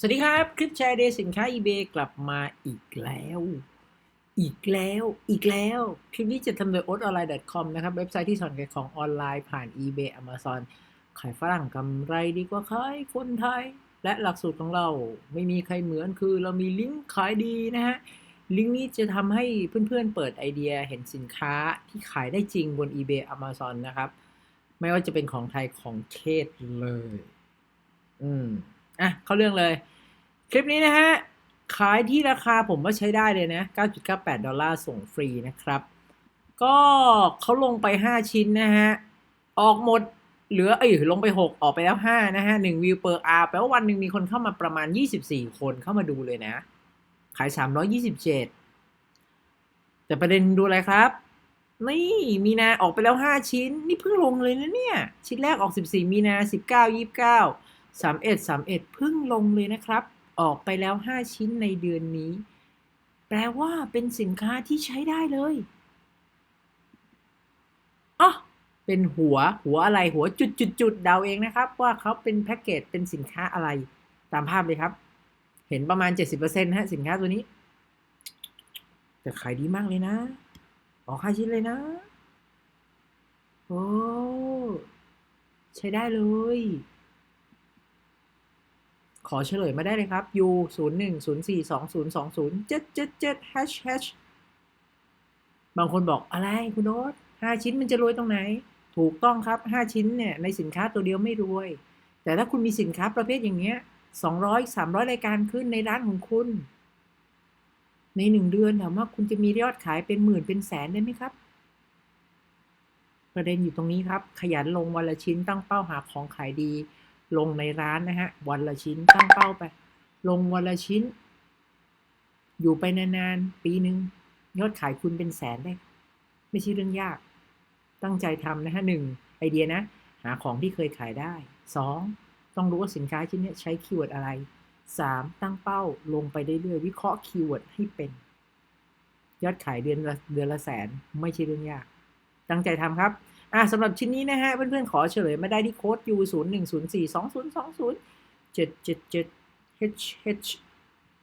สวัสดีครับ คลิปแชร์เดย์สินค้า eBay กลับมาอีกแล้ว อีกแล้วอีกแล้ว คลิปนี้จะทำโดย o t o n l i n e c o m นะครับ เว็บไซต์ที่สอนขายของออนไลน์ผ่าน eBay Amazon ขายฝรั่งกำไรดีกว่าขายคนไทย และหลักสูตรของเราไม่มีใครเหมือนคือเรามีลิงก์ขายดีนะฮะ ลิงก์นี้จะทำให้เพื่อนๆเปิดไอเดียเห็นสินค้าที่ขายได้จริงบน eBay Amazon นะครับ ไม่ว่าจะเป็นของไทยของเทศเลย อืมอะเข้าเรื่องเลย คลิปนี้นะฮะ ขายที่ราคาผมว่าใช้ได้เลยนะ 9.98 ดอลลาร์ส่งฟรีนะครับ ก็เขาลงไป 5 ชิ้นนะฮะ ออกหมดเหลือเอ้ยลงไป 6 ออกไปแล้ว 5 นะฮะ1วิวเปอร์อาร์แปลว่าวันหนึ่งมีคนเข้ามาประมาณ 24 คนเข้ามาดูเลยนะ ขาย 327 แต่ประเด็นดูอะไรครับ นี่มีนาออกไปแล้ว 5 ชิ้น นี่เพิ่งลงเลยนะเนี่ย ชิ้นแรกออก 14 มีนา 19 29 31 31 เพิ่งลงเลยนะครับ ออกไปแล้ว 5 ชิ้นในเดือนนี้ แปลว่าเป็นสินค้าที่ใช้ได้เลยอ๋อเป็นหัวหัวอะไรหัวจุดจุดจุดเดาเองนะครับ ว่าเขาเป็นแพ็กเกจเป็นสินค้าอะไรตามภาพเลยครับ เห็นประมาณ 70%ฮะสินค้าตัวนี้ แต่ขายดีมากเลยนะ ออกห้าชิ้นเลยนะ โอ้ ใช้ได้เลย ขอเฉลยมาได้เลยครับ U 0 1 0 4 2 0 2 0 7 7 7 hash hash บางคนบอกอะไรคุณโน้ตห้าชิ้นมันจะรวยตรงไหน ถูกต้องครับห้าชิ้นเนี่ยในสินค้าตัวเดียวไม่รวย แต่ถ้าคุณมีสินค้าประเภทอย่างเงี้ยสองร้อยสามร้อยรายการขึ้นในร้านของคุณ ในหนึ่งเดือนถามว่าคุณจะมียอดขายเป็นหมื่นเป็นแสนได้ไหมครับ ประเด็นอยู่ตรงนี้ครับ ขยันลงวันละชิ้นตั้งเป้าหาของขายดี ลงในร้านนะฮะ วันละชิ้นตั้งเป้าไป ลงวันละชิ้น อยู่ไปนานๆ ปีหนึ่งยอดขายคุณเป็นแสนได้ ไม่ใช่เรื่องยาก ตั้งใจทำนะฮะหนึ่งไอเดียนะ หาของที่เคยขายได้สองต้องรู้ว่าสินค้าชิ้นนี้ใช้คีย์เวิร์ดอะไรสามตั้งเป้าลงไปเรื่อยๆวิเคราะห์คีย์เวิร์ดให้เป็น ยอดขายเดือนละเดือนละแสนไม่ใช่เรื่องยาก ตั้งใจทำครับ อ่าสำหรับชิ้นนี้นะฮะเพื่อนๆขอเฉลยมาได้ที่โค้ด U 0 1 0 4 2 0 2 0 7 7 7 H H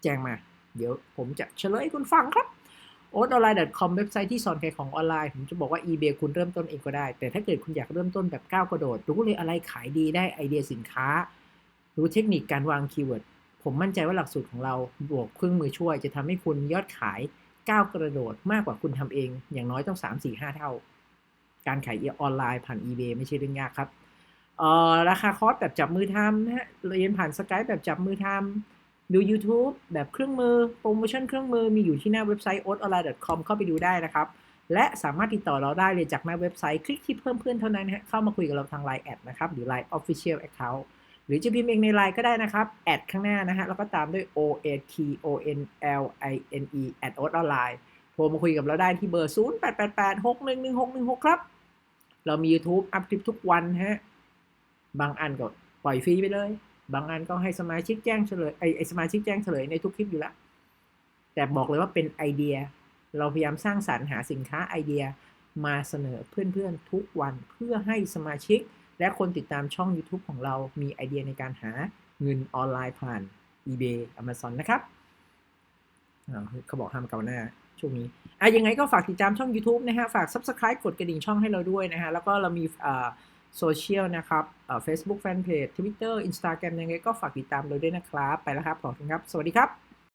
แจ้งมา เดี๋ยวผมจะเฉลยให้คุณฟังครับ o t o n l i n e c o m เว็บไซต์ที่สอนขายของออนไลน์ ผมจะบอกว่า eBay คุณเริ่มต้นเองก็ได้ แต่ถ้าเกิดคุณอยากเริ่มต้นแบบก้าวกระโดด รู้เลยอะไรขายดีได้ไอเดียสินค้า รู้เทคนิคการวางคีย์เวิร์ดผมมั่นใจว่าหลักสูตรของเราบวกเครื่องมือช่วย จะทำให้คุณยอดขายก้าวกระโดดมากกว่าคุณทำเอง อย่างน้อยต้อง 3 4 5 เท่า การขายออนไลน์ผ่าน eBay ไม่ใช่เรื่องยากครับเอ่อราคาคอร์สแบบจับมือทำนะฮะเรียนผ่านสกายแบบจับมือทำดู YouTube แบบเครื่องมือ โปรโมชั่นเครื่องมือมีอยู่ที่หน้าเว็บไซต์ o t o n l i n e c o m เข้าไปดูได้นะครับ และสามารถติดต่อเราได้เลยจากหน้าเว็บไซต์ คลิกที่เพิ่มเพื่อนเท่านั้นฮะเข้ามาคุยกับเราทาง Line แอดนะครับ หรือ Line Official Account หรือจะพิมพ์เองใน Line ก็ได้นะครับแอดข้างหน้านะฮะแล้วก็ตามด้วย O A T O N L I N E แอด o t o n l i n e โทรมาคุยกับเราได้ที่เบอร์ 0 8 8 8 6 1 1 6 1 6 ครับ เรามี YouTube อัพคลิปทุกวันฮะ บางอันก็ปล่อยฟรีไปเลย บางอันก็ให้สมาชิกแจ้งเฉลยไอไอสมาชิกแจ้งเฉลยในทุกคลิปอยู่ล้วแต่บอกเลยว่าเป็นไอเดีย เราพยายามสร้างสรรค์หาสินค้าไอเดียมาเสนอเพื่อนๆทุกวันเพื่อให้สมาชิก และคนติดตามช่อง YouTube ของเรามีไอเดียในการหาเงินออนไลน์ผ่าน eBay Amazon นะครับเขาบอกห้ามเกาหน้า ช่วงนี้อะยังไงก็ฝากติดตามช่อง YouTube นะฮะ ฝาก Subscribe กดกระดิ่งช่องให้เราด้วยนะฮะ แล้วก็เรามีโซเชียลนะครับเฟซบุ๊กแฟนเพจทวิตเตอร์อินสตาแกรมยังไงก็ฝากติดตามเราด้วยนะครับ ไปแล้วครับ ขอบคุณครับ สวัสดีครับ